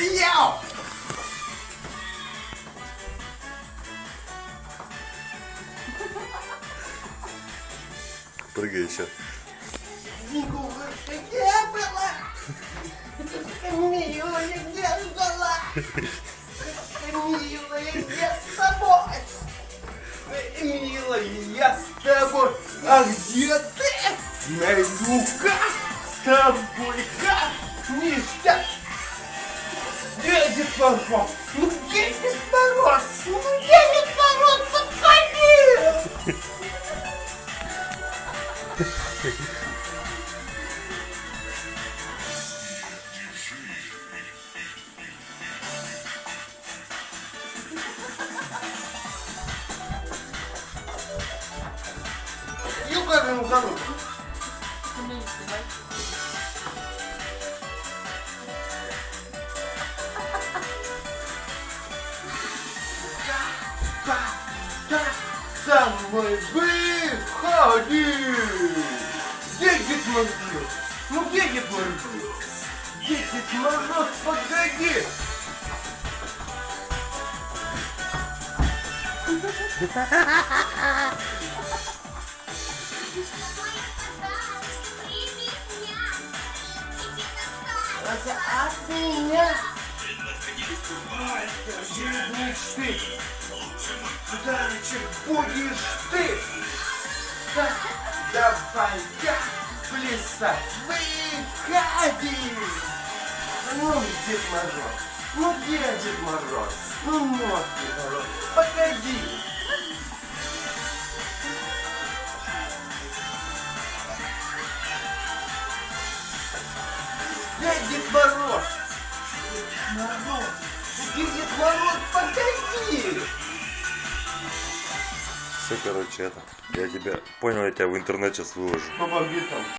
Яу! Прыгай еще. Где была? Милая, где ждала? Милая, я с тобой. Милая, я с тобой. А где ты? Найду-ка с тобой как ништяк. Где Дед Мороз? Ну где Дед Мороз? Ну где Дед Мороз? Подходи! Юга со мной выходи! Где Дед Мороз? Ну где Дед Мороз? Где Дед Мороз? Погоди! Это от меня! Мечты! Подарочек будешь ты! Так, давай-ка плясать! Выходи! Ну, Дед Мороз! Ну, где Дед Мороз? Ну, вот Дед Мороз! Погоди! Дед Мороз? Дед Мороз! Дед Мороз? Погоди! Все, короче, это. Я тебя понял, я тебя в интернет сейчас выложу. Помоги там.